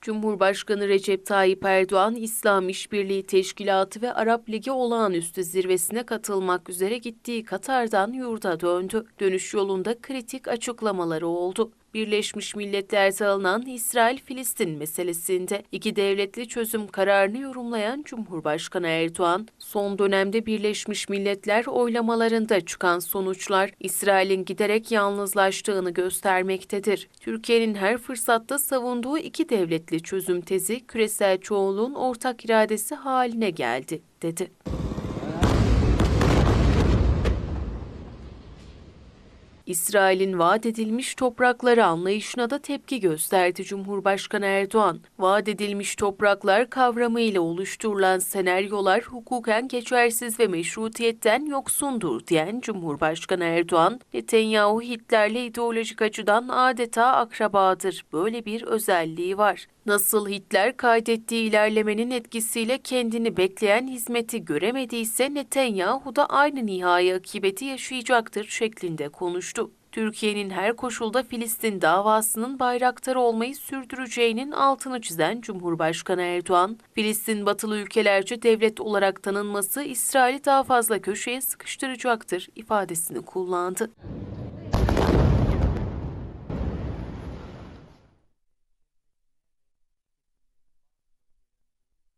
Cumhurbaşkanı Recep Tayyip Erdoğan, İslam İşbirliği Teşkilatı ve Arap Ligi olağanüstü zirvesine katılmak üzere gittiği Katar'dan yurda döndü. Dönüş yolunda kritik açıklamaları oldu. Birleşmiş Milletler'de alınan İsrail-Filistin meselesinde iki devletli çözüm kararını yorumlayan Cumhurbaşkanı Erdoğan, son dönemde Birleşmiş Milletler oylamalarında çıkan sonuçlar İsrail'in giderek yalnızlaştığını göstermektedir. Türkiye'nin her fırsatta savunduğu iki devletli çözüm tezi küresel çoğunluğun ortak iradesi haline geldi, dedi. İsrail'in vaat edilmiş toprakları anlayışına da tepki gösterdi Cumhurbaşkanı Erdoğan. Vaat edilmiş topraklar kavramıyla oluşturulan senaryolar hukuken geçersiz ve meşrutiyetten yoksundur diyen Cumhurbaşkanı Erdoğan, Netanyahu Hitler'le ideolojik açıdan adeta akrabadır. Böyle bir özelliği var. Nasıl Hitler kaydettiği ilerlemenin etkisiyle kendini bekleyen hizmeti göremediyse Netanyahu da aynı nihai akıbeti yaşayacaktır şeklinde konuştu. Türkiye'nin her koşulda Filistin davasının bayraktarı olmayı sürdüreceğinin altını çizen Cumhurbaşkanı Erdoğan, Filistin batılı ülkelerce devlet olarak tanınması İsrail'i daha fazla köşeye sıkıştıracaktır ifadesini kullandı.